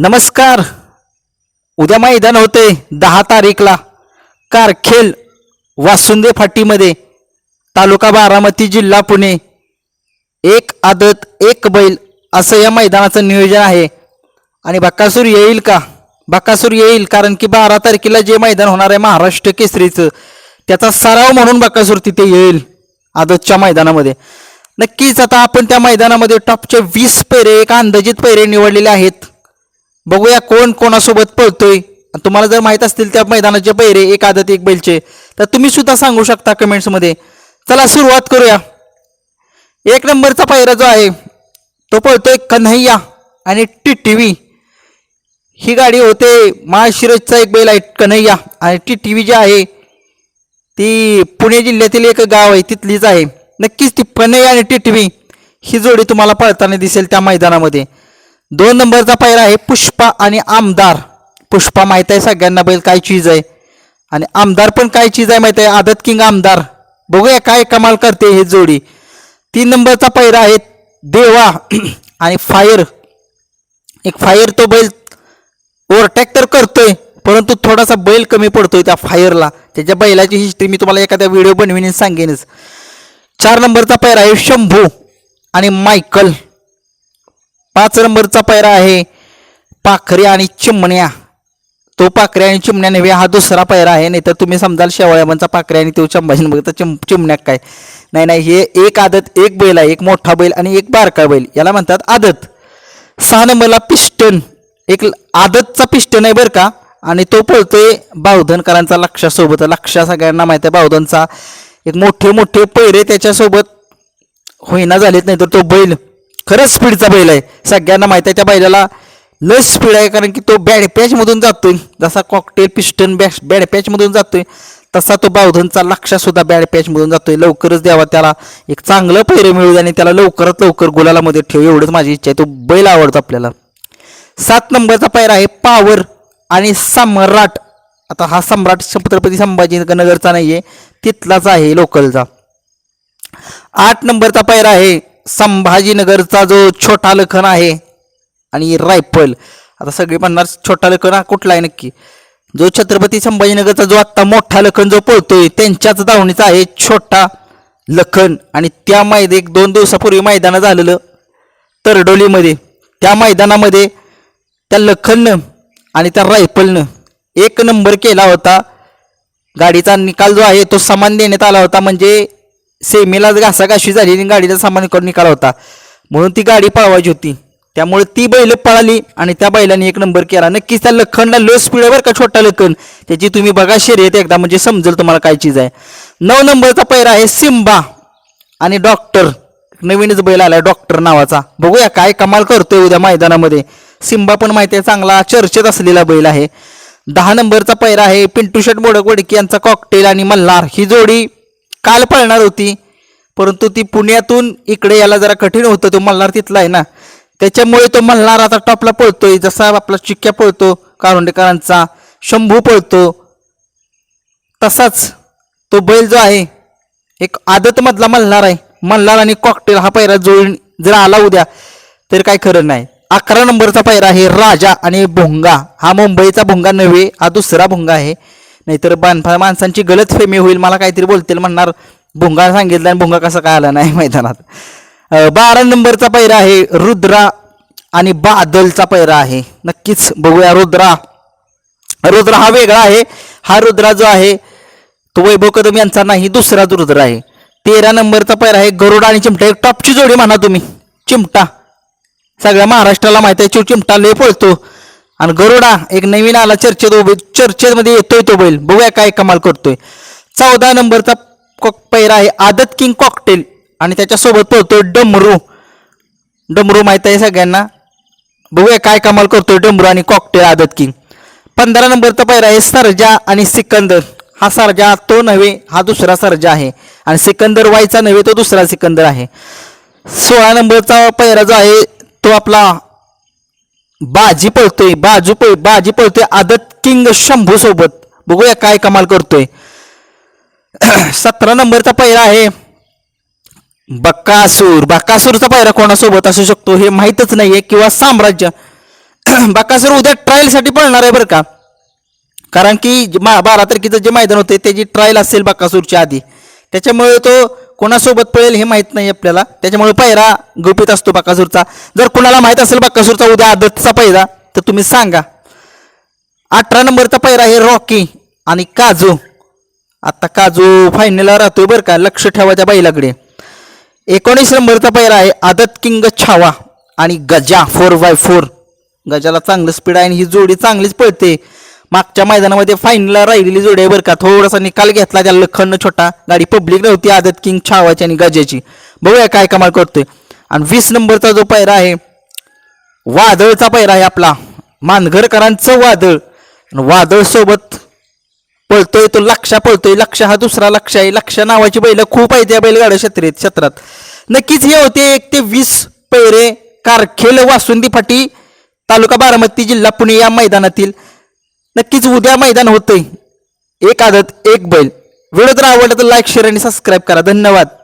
नमस्कार. उद्या मैदान होते दहा तारीखला. कारखेल वासुंदे फाटीमध्ये तालुका बारामती जिल्हा पुणे. एक आदत एक बैल असं या मैदानाचं नियोजन आहे. आणि बक्कासूर येईल का? बक्कासूर येईल कारण की बारा तारखेला जे मैदान होणार आहे महाराष्ट्र केसरीचं त्याचा सराव म्हणून बक्कासूर तिथे येईल आदतच्या मैदानामध्ये. नक्कीच आता आपण त्या मैदानामध्ये टॉपचे वीस पेरे एक अंदाजित पेरे निवडलेले आहेत. बघूया कोण कोणासोबत पळतोय. आणि तुम्हाला जर माहीत असतील त्या मैदानाचे पैरे एक आदत एक बैलचे तर तुम्ही सुद्धा सांगू शकता कमेंट्समध्ये चला सुरुवात करूया. एक नंबरचा पायरा जो आहे तो पळतोय कन्हैया आणि टी टी व्ही ही गाडी होते महाशिरजचा एक बैल आहे कन्हैया. आणि टी टी व्ही जी आहे ती पुणे जिल्ह्यातील एक गाव आहे तिथलीच आहे. नक्कीच ती कन्हैया आणि टी टी व्ही ही जोडी तुम्हाला पळताना दिसेल त्या मैदानामध्ये. दोन नंबरचा पायरा आहे पुष्पा आणि आमदार. पुष्पा माहीत आहे सगळ्यांना बैल काय चीज आहे. आणि आमदार पण काय चीज आहे माहीत आहे? आदत किंग आमदार. बघूया काय कमाल करते हे जोडी. तीन नंबरचा पैरा आहे देवा आणि फायर. एक फायर तो बैल ओव्हरटॅक तर करतोय परंतु थोडासा बैल कमी पडतोय त्या फायरला. त्याच्या बैलाची हिस्ट्री मी तुम्हाला एखाद्या व्हिडिओ बनवीन सांगेनच. चार नंबरचा पैरा आहे शंभू आणि मायकल. पाच नंबरचा पैरा आहे. पाखरे आणि चिमण्या. तो पाखरे आणि चिमण्या नव्हे हा दुसरा पैरा आहे. नाही तर तुम्ही समजाल शेवळ्यामनचा पाखरे आणि तो चंबाजीन बघता चिम चिमण्या काय? नाही नाही हे एक आदत एक बैल आहे एक मोठा बैल आणि एक बारका बैल. याला म्हणतात आदत. सहा नंबरला पिस्टन एक ल- आदतचा पिस्टन आहे बरं का? आणि तो पळतोय बावधनकरांचा लक्षासोबत. लक्षा सगळ्यांना माहिती आहे बावधनचा. एक मोठे मोठे पैरे त्याच्यासोबत होईना झालेत नाही तर तो बैल खरंच स्पीडचा बैल आहे. सगळ्यांना माहीत आहे त्या बैलाला लस स्पीड आहे कारण की तो बॅड पॅचमधून जातोय. जसा कॉकटेल पिस्टन बॅश बॅड पॅचमधून जातोय तसा तो बावधनचा लक्षासुद्धा बॅड पॅचमधून जातोय. लवकरच द्यावा त्याला एक चांगलं पैरं मिळू आणि त्याला लवकरात लवकर गुलालामध्ये ठेव एवढंच माझी इच्छा आहे. तो बैल आवडतो आपल्याला. सात नंबरचा पैरा आहे पावर आणि सम्राट. आता हा सम्राट छत्रपती संभाजी नगरचा नाही आहे तिथलाच आहे लोकलचा. आठ नंबरचा पैरा आहे संभाजीनगरचा जो छोटा लखन आहे आणि रायफल आता सगळे म्हणणार छोटा लखन हा कुठला आहे नक्की? जो छत्रपती संभाजीनगरचा जो आत्ता मोठा लखन जो पळतोय त्यांच्याच धावणीचा आहे छोटा लखन. आणि त्या मैद एक दोन दिवसापूर्वी मैदानं झालेलं तरडोलीमध्ये त्या मैदानामध्ये त्या लखननं आणि त्या रायफलनं एक नंबर केला होता. गाडीचा निकाल जो आहे तो समान देण्यात आला होता म्हणजे सेमीला घासाघाशी झाली आणि गाडीचा सामान्य निकाल निकाल होता. म्हणून ती गाडी पळवायची होती. त्यामुळे ती बैल पळाली आणि त्या बैलाने एक नंबर केला. नक्कीच त्या लखनला लो स्पीड आहे बरं का छोटा लखन? त्याची तुम्ही बघा शर्यत एकदा म्हणजे समजेल तुम्हाला काय चीज आहे. नऊ नंबरचा पैरा आहे सिम्बा आणि डॉक्टर. नवीनच बैल आलाय डॉक्टर नावाचा. बघूया काय कमाल करतोय उद्या मैदानामध्ये. सिम्बा पण माहिती आहे चांगला चर्चेत असलेला बैल आहे. दहा नंबरचा पैरा आहे पिंटू शेट बोडकवडकी यांचा कॉकटेल आणि मल्हार. ही जोडी काल पळणार होती परंतु ती पुण्यातून इकडे याला जरा कठीण होतं तो मल्हार तिथला आहे ना. त्याच्यामुळे तो मल्हार आता टॉपला पळतोय जसा आपला चिक्क्या पळतो कारुंडेकरांचा शंभू पळतो तसाच तो बैल जो आहे एक आदतमधला मल्हार आहे. मल्हार आणि कॉकटेल हा पैरा जुळून जर आला उद्या तर काय खरं नाही. अकरा नंबरचा पैरा आहे राजा आणि भोंगा. हा मुंबईचा भोंगा नव्हे हा दुसरा भोंगा आहे. नाहीतर बानफा माणसांची गलत फेमी होईल मला काहीतरी बोलतील म्हणणार. भुंगा सांगितलं आणि भुंगा कसा काय आला नाही मैदानात. बारा नंबरचा पैरा आहे रुद्रा आणि बादलचा पैरा आहे. नक्कीच बघूया रुद्रा. रुद्रा हा वेगळा आहे. हा रुद्रा जो आहे तो वैभव कदम यांचा नाही दुसरा रुद्र आहे. तेरा नंबरचा पैर आहे गरुडा आणि चिमटा. एक टॉपची जोडी म्हणा तुम्ही. चिमटा. सगळ्या महाराष्ट्राला माहिती आहे चिमटा लय पळतो. आणि गरुडा एक नवीन आला चर्चेत उभे चर्चेमध्ये येतोय तो बैल. बघूया काय कमाल करतोय. चौदा नंबरचा कॉक पैरा आहे आदत किंग कॉकटेल आणि त्याच्यासोबत पळतोय डमरू. डमरू माहीत आहे सगळ्यांना? बघूया काय कमाल करतोय डमरू आणि कॉकटेल आदत किंग. पंधरा नंबरचा पैरा आहे सरजा आणि सिकंदर. हा सरजा तो नव्हे हा दुसरा सरजा आहे. आणि सिकंदर वायचा नव्हे तो दुसरा सिकंदर आहे. सोळा नंबरचा पैरा जो आहे तो आपला बाजी पळतोय बाजू पळ बाजी पळतोय. आदत किंग शंभू सोबत. बघूया काय कमाल करतोय. सतरा नंबरचा पहिला आहे. बक्कासूर बक्कासूरचा पायरा कोणासोबत असू शकतो हे माहीतच नाहीये किंवा साम्राज्य. बक्कासूर उद्या ट्रायलसाठी पळणार आहे बरं का? कारण की मा बारा तारखेचं जे मैदान होते त्याची ट्रायल असेल बक्कासूरच्या आधी. त्याच्यामुळे तो कोणासोबत पळेल हे माहीत नाही आपल्याला. त्याच्यामुळे पहिरा गुपित असतो बाकासूरचा जर कुणाला माहीत असेल बाकासूरचा उद्या आदतचा पहिरा तर तुम्ही सांगा. अठरा नंबरचा पहिरा आहे रॉकी आणि काजू. आता काजू फायनलला राहतोय बरं का लक्ष ठेवाच्या बाईलाकडे बैलाकडे. एकोणीस नंबरचा पहिरा आहे आदत किंग छावा आणि गजा फोर बाय फोर गजाला चांगलं स्पीड आहे आणि ही जोडी चांगलीच पळते. मागच्या मैदानामध्ये फायनलला राहिलेली जोडी आहे बरं का. थोडासा निकाल घेतला त्या लखन छोटा. गाडी पब्लिक नव्हती आदत किंग छावाची आणि गजाची. बघूया काय कमाल करतोय. आणि वीस नंबरचा जो पैरा आहे वादळचा पैरा आहे आपला. मानघरकरांचं वादळ. वादळ सोबत पळतोय तो लक्षा पळतोय लक्ष. हा दुसरा लक्ष आहे. लक्ष नावाची बैल खूप आहे त्या बैलगाड्या क्षेत्रेत क्षेत्रात. नक्कीच हे होते एक ते वीस पैरे कारखेल वासुंदी फाटी तालुका बारामती जिल्हा पुणे या मैदानातील नक्कीच उद्या मैदान होतंय. एक आदत एक बैल. व्हिडिओ जर आवडला तर लाईक शेअर आणि सबस्क्राईब करा. धन्यवाद.